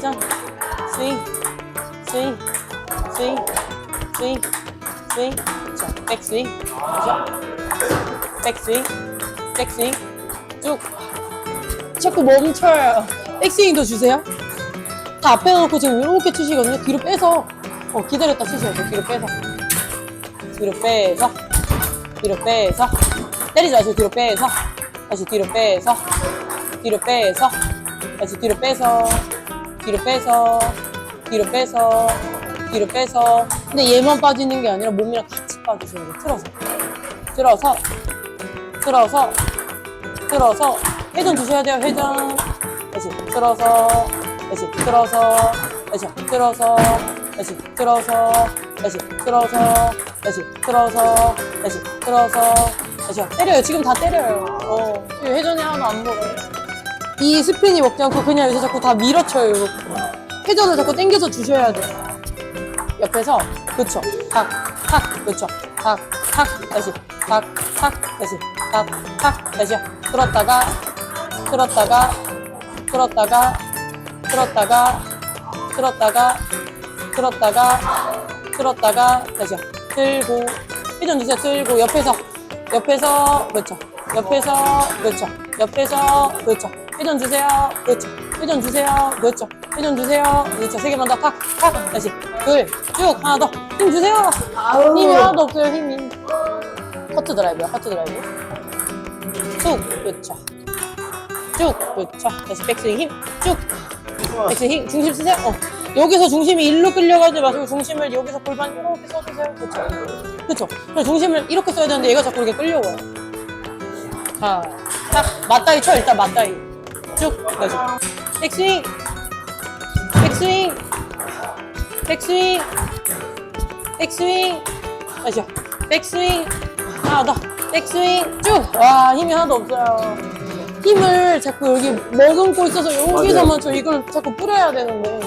회전 스윙 스윙 스윙 스윙 스윙. 그쵸 백스윙. 그죠. 백스윙 백스윙. 쭉. 자꾸 멈춰요. 백스윙도 주세요. 다 앞에 놓고 지금 이렇게 치시거든요. 뒤로 빼서. 어 기다렸다 치셔야 돼요. 뒤로 빼서. 뒤로 빼서. 뒤로 빼서. 때리지 마시고 뒤로 빼서. 다시 뒤로 빼서. 뒤로 빼서. 다시 뒤로 빼서 뒤로 빼서 뒤로 빼서 뒤로 빼서. 근데 얘만 빠지는 게 아니라 몸이랑 같이 빠지시는 거예요 틀어서. 틀어서 틀어서 틀어서. 회전 주셔야 돼요 회전. 다시 틀어서 다시 틀어서 다시 틀어서 다시 틀어서 다시 틀어서 다시 틀어서 다시 틀어서 다시 때려요. 지금 다 때려요. 어. 회전이 하나도 안 먹어요 이 스핀이 먹지 않고 그냥 여기서 자꾸 다 밀어쳐요. 이렇게 회전을 자꾸 당겨서 주셔야 돼요. 옆에서 그쵸? 탁탁 그쵸? 탁탁 다시. 탁탁 다시. 탁탁 다시요. 끌었다가 끌었다가 끌었다가 끌었다가 끌었다가 끌었다가 끌었다가 다시요. 들고 회전 주세요. 들고 옆에서. 옆에서 그렇죠 옆에서 그렇죠 옆에서 그렇죠 회전 주세요. 그렇죠. 회전 주세요. 그렇죠. 회전 주세요. 그렇죠. 세 개만 더 탁 탁 다시. 둘 쭉. 하나 더. 힘 주세요. 힘이 하나도 없어요 힘이. 커트 드라이브요. 커트 드라이브. 쭉. 그렇죠. 쭉. 그렇죠. 다시 백스윙 힘 쭉. 백스윙 힘. 중심 쓰세요. 어. 여기서 중심이 일로 끌려가지 마시고 중심을 여기서 골반 이렇게 써주세요. 그렇죠. 그렇죠. 그래서 중심을 이렇게 써야 되는데 얘가 자꾸 이렇게 끌려와요. 자, 딱 맞다이 쳐. 일단 맞다이 쭉 다시 백스윙. 백스윙. 백스윙. 백스윙. 다시요 백스윙. 하나. 더 백스윙. 쭉와 힘이 하나도 없어요. 힘을 자꾸 여기 머금고 있어서 여기서만 저 이걸 자꾸 뿌려야 되는데.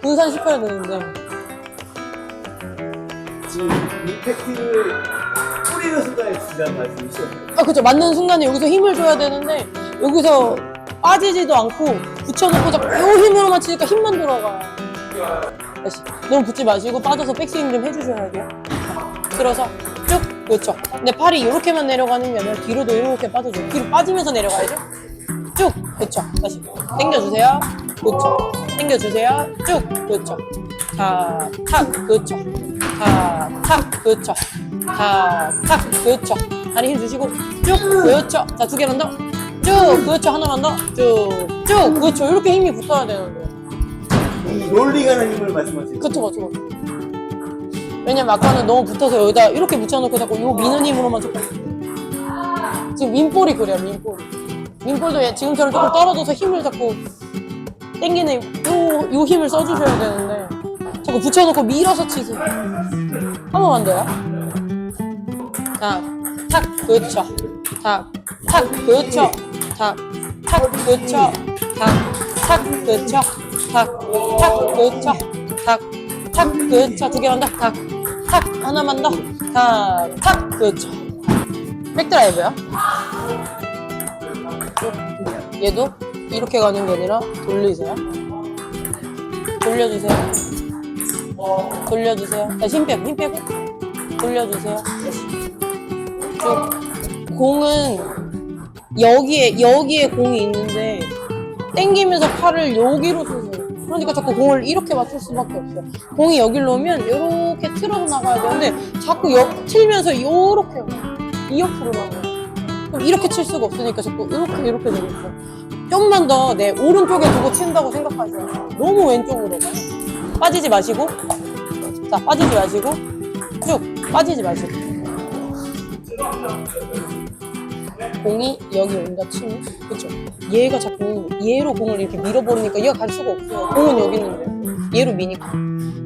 분산시켜야 되는데. 지금 임팩트를 뿌리는 순간에 주자는 말씀이시죠? 아 그죠 맞는 순간에 여기서 힘을 줘야 되는데 여기서 빠지지도 않고 붙여놓고 자꾸 요 힘으로만 치니까 힘만 돌아가요. 다시. 너무 붙지 마시고 빠져서 백스윙 좀 해주셔야 돼요. 들어서 쭉 그렇죠. 근데 팔이 이렇게만 내려가는 게 아니라 뒤로도 이렇게 빠져줘요 뒤로 빠지면서 내려가야죠. 쭉 그렇죠. 다시. 당겨주세요. 그렇죠. 당겨주세요. 쭉 그렇죠. 탁탁 그렇죠. 탁탁 그렇죠. 탁탁 그렇죠. 다리 힘 주시고 쭉 그렇죠. 자 두 개만 더 쭉 그렇죠. 하나만 더쭉쭉. 그렇죠. 이렇게 힘이 붙어야 되는데. 이 롤링하는 힘을 말씀하시는 그쵸 그쵸. 그쵸 왜냐면 아까는 너무 붙어서 여기다 이렇게 붙여놓고 자꾸 요 미는 힘으로만 자꾸. 지금 민볼이 그래요 민볼. 민볼도 얘 지금처럼 조금 떨어져서 힘을 자꾸 당기는 요, 요 힘을 써주셔야 되는데. 자꾸 붙여놓고 밀어서 치세요. 한 번만 더요. 자, 탁, 그렇죠. 탁, 탁, 그렇죠 탁, 탁, 그렇죠 탁, 탁, 그렇죠 탁, 탁, 그렇죠 탁, 탁, 그렇죠 두 개 만 더. 탁, 탁, 하나만 더. 탁, 탁, 그렇죠 백드라이브요 얘도? 이렇게 가는 게 아니라 돌리세요. 돌려주세요. 돌려주세요. 다시 힘 빼고 힘 빼고. 돌려주세요. 쭉. 공은 여기에 여기에 공이 있는데 땡기면서 팔을 여기로 쓰세요 그러니까 자꾸 공을 이렇게 맞출 수밖에 없어요 공이 여기로 오면 이렇게 틀어서 나가야 되는데 자꾸 옆 틀면서 이렇게 이 옆으로 나가요. 그럼 이렇게 칠 수가 없으니까 자꾸 이렇게 이렇게 되겠어. 좀만 더 내 오른쪽에 두고 친다고 생각하세요 너무 왼쪽으로 가요 빠지지 마시고. 자 빠지지 마시고. 쭉 빠지지 마시고 공이 여기 온다 치면 그쵸? 얘가 자꾸 얘로 공을 이렇게 밀어버리니까 얘가 갈 수가 없어요. 공은 여기 있는데. 얘로 미니까.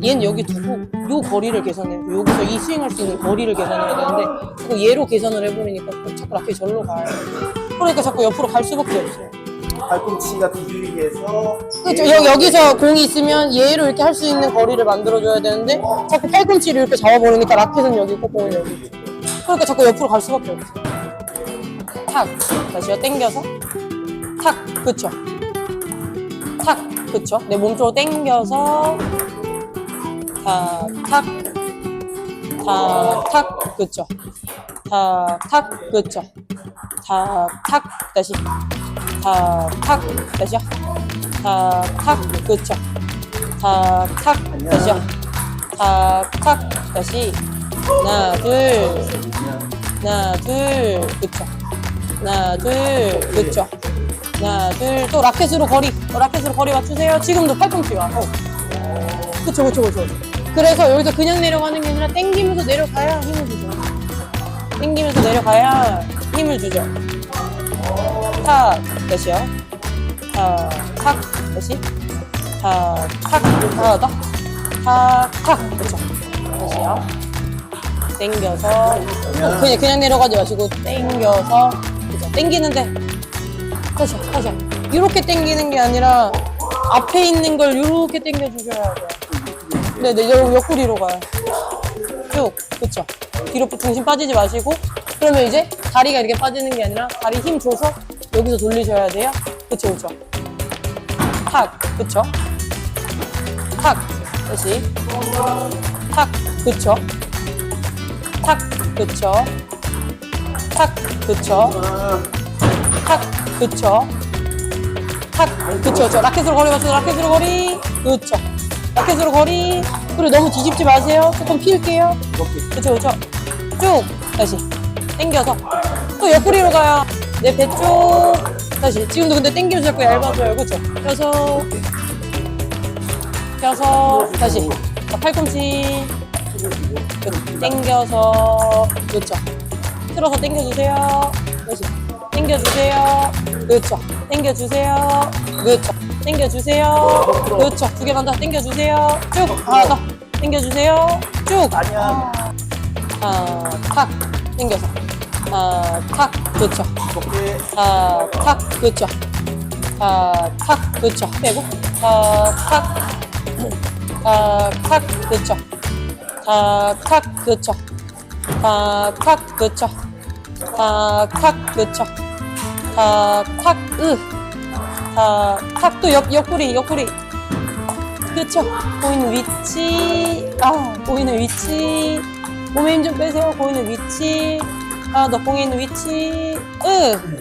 얘는 여기 두고 요 거리를 계산해요. 여기서 이 스윙할 수 있는 거리를 계산해야 되는데 자꾸 얘로 계산을 해버리니까 자꾸 라켓이 절로 가요. 그러니까 자꾸 옆으로 갈 수밖에 없어요. 팔꿈치가 비비리해서 그렇죠. 여, 여기서 공이 있으면 얘로 이렇게 할 수 있는 거리를 만들어줘야 되는데 자꾸 팔꿈치를 이렇게 잡아버리니까 라켓은 여기 있고 공은 여기 있고. 그러니까 자꾸 옆으로 갈 수밖에 없어. 탁 다시요. 당겨서 탁 그쵸. 탁 그쵸. 내 몸쪽으로 당겨서, 탁, 탁, 탁, 탁, 그쵸. 탁, 탁, 그쵸. 탁, 탁, 다시. 탁, 탁, 다시요. 탁, 탁, 그쵸. 탁, 탁, 다시요. 탁, 탁, 다시. 하나, 둘, 하나, 둘, 그쵸. 하나, 둘, 그쵸. 하나, 둘, 또 라켓으로 거리, 어, 라켓으로 거리 맞추세요. 지금도 팔꿈치 와. 어. 그쵸, 그쵸, 그쵸. 그래서 여기서 그냥 내려가는 게 아니라 당기면서 내려가야 힘을 주죠. 당기면서 내려가야 힘을 주죠. 탁, 다시요. 탁, 탁, 다시. 탁, 탁, 하나 더. 탁, 탁, 그쵸. 다시요. 당겨서. 어, 그냥, 그냥 내려가지 마시고, 당겨서. 당기는데. 다시요, 다시요. 이렇게 당기는 게 아니라, 앞에 있는 걸 이렇게 당겨 주셔야 돼요. 네네, 여- 옆구리로 가요. 쭉, 그쵸. 뒤로 중심 빠지지 마시고, 그러면 이제 다리가 이렇게 빠지는 게 아니라, 다리 힘 줘서 여기서 돌리셔야 돼요. 그쵸, 그쵸. 탁, 그쵸. 탁, 다시. 탁, 그쵸. 탁, 그쵸. 탁. 아, 탁, 그쵸. 탁, 그쵸, 그쵸. 라켓으로 거리 맞춰서 라켓으로 거리. 그쵸. 라켓으로 거리. 그리고 너무 뒤집지 마세요. 조금 필게요. 그쵸, 그쵸. 쭉. 다시. 당겨서. 또 옆구리로 가요. 내배 쪽. 다시. 지금도 근데 당기면 자꾸 얇아져요. 그쵸? 펴서. 펴서. 다시. 자, 팔꿈치. 그, 당겨서. 그쵸. 틀어서 당겨주세요. 다시. 당겨주세요. 그쵸. 당겨주세요. 그쵸. 당겨주세요. 그쵸. 두 개만 더 당겨주세요. 쭉. 하나 더. 당겨주세요. 쭉. 아니야. 아, 탁. 당겨서. 아, 탁. 이렇게. 아, 탁. 그쵸. 아, 탁. 그쵸. 빼고. 아, 탁. 아, 탁. 그쵸. 아, 탁. 아, 탁. 그쵸. 아, 탁. 그쵸. 아, 탁. 으. 아, 탁. 또 옆, 옆구리, 옆구리. 그쵸. 보이는 위치. 아, 보이는 위치. 몸에 힘 좀 빼세요. 보이는 위치. 공에 있는 위치. 으.